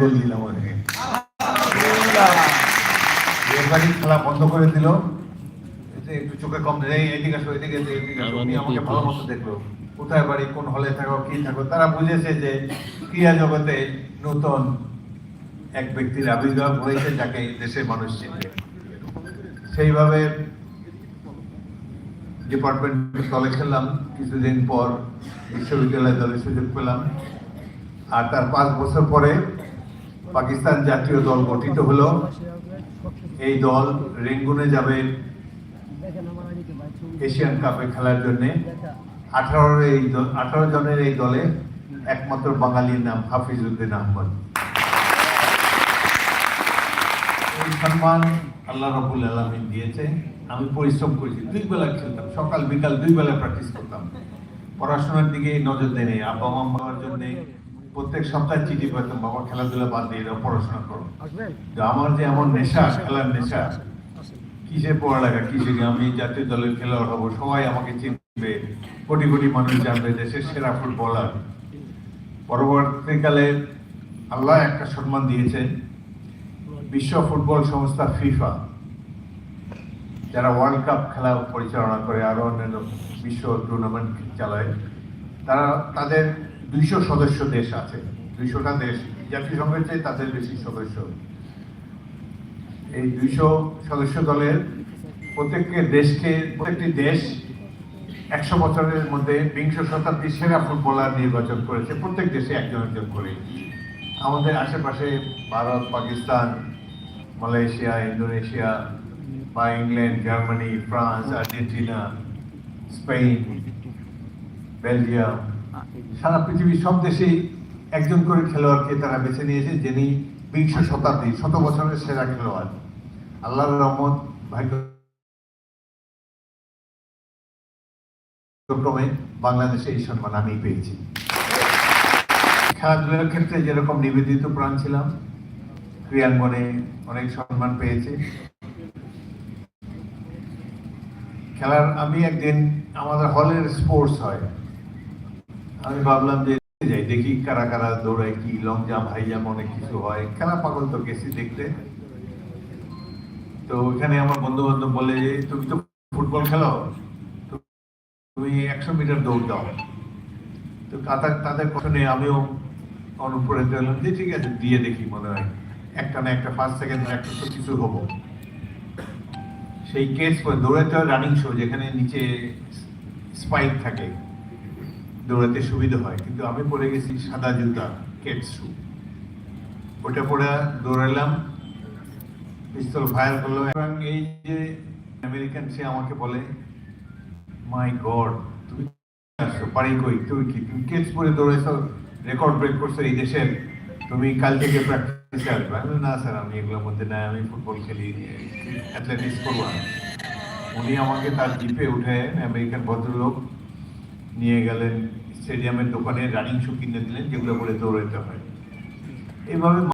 গোল দিলাম ওকে এবারই খেলা বন্ধ করে দিল। একটু চোখে কম এই এদিকে আসো এদিকে এদিকে উনি আমাকে ভালো মতো দেখল। কোথায় বাড়ি কোন হলে থাকো কি থাকো তারা বুঝেছে যে ক্রিয়া জগতে নতুন এক ব্যক্তির আবির্ভাব হয়েছে যাকে দেশের মানুষ চিনবে সেইভাবে ডিপার্টমেন্ট দলে খেললাম। কিছুদিন পর বিশ্ববিদ্যালয় দলে সুযোগ পেলাম। আর তার পাঁচ বছর পরে পাকিস্তান জাতীয় দল গঠিত হলো। এই দল রেঙ্গুনে যাবে এশিয়ান কাপে খেলার জন্য। আঠারো এই আঠারো জনের এই দলে একমাত্র বাঙালির নাম হাফিজ উদ্দিন আহমদ। এই সম্মান আল্লাহ রবুল আলমিন দিয়েছে। আমি পরিশ্রম করেছি দুই বেলা খেলতাম, সকাল বিকাল দুই বেলা প্র্যাকটিস করতাম। পড়াশোনার দিকে নজর দেয় আব্বা মা বাবার জন্য প্রত্যেক সপ্তাহে চিঠি পেতাম বাবা খেলাধুলা বাদ দিয়ে এরা পড়াশোনা করো। আমার যে এমন নেশা খেলার নেশা কিসে পড়ালেখা কিসে আমি জাতীয় দলের খেলোয়াড় হব সবাই আমাকে চিনবে কোটি কোটি মানুষ জানবে দেশের সেরা ফুটবলার। পরবর্তীকালে আল্লাহ একটা সম্মান দিয়েছে বিশ্ব ফুটবল সংস্থা ফিফা যারা ওয়ার্ল্ড কাপ খেলা পরিচালনা করে আরও অন্যান্য বিশ্ব টুর্নামেন্ট চালায়। তারা তাদের দুইশো সদস্য দেশ আছে। দুইশোটা দেশ জাতিসংঘের চেয়ে তাদের বেশি সদস্য। এই দুইশো সদস্য দলের প্রত্যেককে দেশকে, প্রত্যেকটি দেশ একশো বছরের মধ্যে বিংশ শতাব্দীর সেরা ফুটবলার নির্বাচন করেছে। প্রত্যেক দেশে একজন একজন করে আমাদের আশেপাশে ভারত, পাকিস্তান, মালয়েশিয়া, ইন্দোনেশিয়া বা England, Germany, France, Argentina, Spain, Belgium সারা পৃথিবীর সব দেশেই একজন করে খেলোয়াড়কে তারা বেছে নিয়েছে, যিনি বিংশ শতাব্দী, শত বছরের সেরা খেলোয়াড়। আল্লাহ রহমত ভাগ্য ক্রমে বাংলাদেশে এই সম্মান আমি পেয়েছি। খেলাধুলার ক্ষেত্রে যেরকম নিবেদিত প্রাণ ছিলাম ক্রিয়াঙ্গনে অনেক সম্মান পেয়েছে। খেলার আমি একদিন আমাদের হলের স্পোর্টস হয় আমি ভাবলাম যে যাই, দেখি কারা কারা দৌড়ায় কি লং জাম্প হাই জাম্প অনেক কিছু হয়। খেলা পাগল তো গেছি দেখতে? তো ওখানে আমার বন্ধু বান্ধব বলে যে তুমি তো ফুটবল খেলো, তুমি একশো মিটার দৌড় দাও। তো তাদের তাদের কথনে আমিও অনুপ্রাণিত হলাম যে ঠিক আছে, দিয়ে দেখি মনে হয় একটা না একটা ফার্স্ট সেকেন্ড একটা তো কিছু হব। সেই কেস করে দৌড়াতে হয় রানিং শো যেখানে নিচে স্পাইক থাকে। দৌড়াতে সুবিধা হয়, কিন্তু আমি পরে গেছি সাদা জুতা কেট শু ওটা পরে দৌড়ালাম, পিস্তল ফায়ার করল এবং এই যে আমেরিকান সে আমাকে বলে মাই গড তুমি আসছো পারি কই? তুমি কি? তুমি কেটস পরে দৌড়েছো রেকর্ড ব্রেক করছ এই দেশের? তুমি কাল থেকে প্র্যাকটিসে আসবে আমি না স্যার, আমি এগুলোর মধ্যে না আমি ফুটবল খেলি অ্যাথলেটিক্স করব উনি আমাকে তার জিপে উঠে আমেরিকান ভদ্রলোক নিয়ে গেলেন স্টেডিয়ামের দোকানে রানিং শু কিনে দিলেন যেগুলো করে দৌড়াতে হয়। এইভাবে